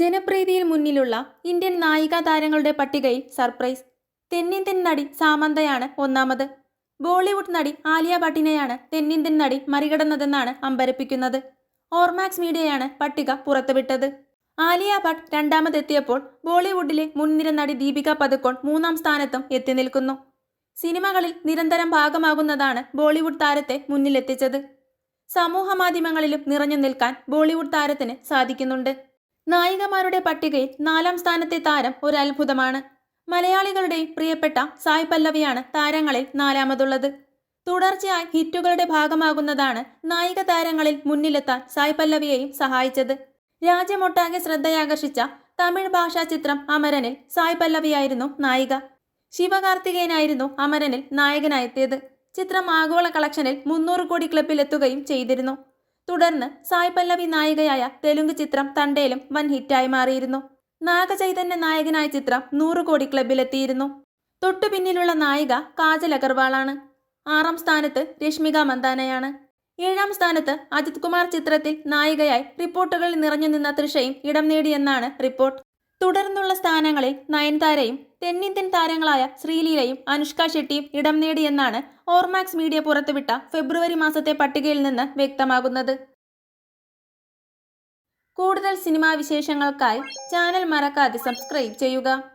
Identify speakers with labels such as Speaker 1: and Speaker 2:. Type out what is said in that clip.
Speaker 1: ജനപ്രീതിയിൽ മുന്നിലുള്ള ഇന്ത്യൻ നായികാ താരങ്ങളുടെ പട്ടികയിൽ സർപ്രൈസ്. തെന്നിന്ത്യൻ നടി സാമന്തയാണ് ഒന്നാമത്. ബോളിവുഡ് നടി ആലിയ ഭട്ടിനെയാണ് തെന്നിന്ത്യൻ നടി മറികടന്നതെന്നാണ് അമ്പരപ്പിക്കുന്നത്. ഓർമാക്സ് മീഡിയയാണ് പട്ടിക പുറത്തുവിട്ടത്. ആലിയ ഭട്ട് രണ്ടാമതെത്തിയപ്പോൾ ബോളിവുഡിലെ മുൻനിര നടി ദീപിക പതുക്കോൺ മൂന്നാം സ്ഥാനത്തും എത്തി നിൽക്കുന്നു. സിനിമകളിൽ നിരന്തരം ഭാഗമാകുന്നതാണ് ബോളിവുഡ് താരത്തെ മുന്നിലെത്തിച്ചത്. സമൂഹ മാധ്യമങ്ങളിലും നിറഞ്ഞു നിൽക്കാൻ ബോളിവുഡ് താരത്തിന് സാധിക്കുന്നുണ്ട്. നായികമാരുടെ പട്ടികയിൽ നാലാം സ്ഥാനത്തെ താരം ഒരു അത്ഭുതമാണ്. മലയാളികളുടെ പ്രിയപ്പെട്ട സായ് പല്ലവിയാണ് താരങ്ങളിൽ നാലാമതുള്ളത്. തുടർച്ചയായി ഹിറ്റുകളുടെ ഭാഗമാകുന്നതാണ് നായിക താരങ്ങളിൽ മുന്നിലെത്താൻ സായ് പല്ലവിയെയും സഹായിച്ചത്. രാജ്യമൊട്ടാകെ ശ്രദ്ധയാകർഷിച്ച തമിഴ് ഭാഷാ ചിത്രം അമരനിൽ സായ് പല്ലവിയായിരുന്നു നായിക. ശിവകാർത്തികേയനായിരുന്നു അമരനിൽ നായകനായെത്തിയത്. ചിത്രം ആഗോള കളക്ഷനിൽ മുന്നൂറ് കോടി ക്ലബിലെത്തുകയും ചെയ്തിരുന്നു. തുടർന്ന് സായ് പല്ലവി നായികയായ തെലുങ്ക് ചിത്രം തണ്ടേലും വൻ ഹിറ്റായി മാറിയിരുന്നു. നാഗചൈതന്യ നായകനായ ചിത്രം നൂറ് കോടി ക്ലബിലെത്തിയിരുന്നു തൊട്ടു പിന്നിലുള്ള നായിക കാജൽ അഗർവാളാണ്. ആറാം സ്ഥാനത്ത് രശ്മിക മന്ദാനയാണ്. ഏഴാം സ്ഥാനത്ത് അജിത് കുമാർ ചിത്രത്തിൽ നായികയായി റിപ്പോർട്ടുകളിൽ നിറഞ്ഞു നിന്ന തൃഷയും ഇടം നേടിയെന്നാണ് റിപ്പോർട്ട്. തുടർന്നുള്ള സ്ഥാനങ്ങളിൽ നയൻതാരയും തെന്നിന്ത്യൻ താരങ്ങളായ ശ്രീലീലയും അനുഷ്ക ഷെട്ടിയും ഇടം നേടിയെന്നാണ് ഓർമാക്സ് മീഡിയ പുറത്തുവിട്ട ഫെബ്രുവരി മാസത്തെ പട്ടികയിൽ നിന്ന് വ്യക്തമാകുന്നത്. കൂടുതൽ സിനിമാ വിശേഷങ്ങൾക്കായി ചാനൽ മറക്കാതെ സബ്സ്ക്രൈബ് ചെയ്യുക.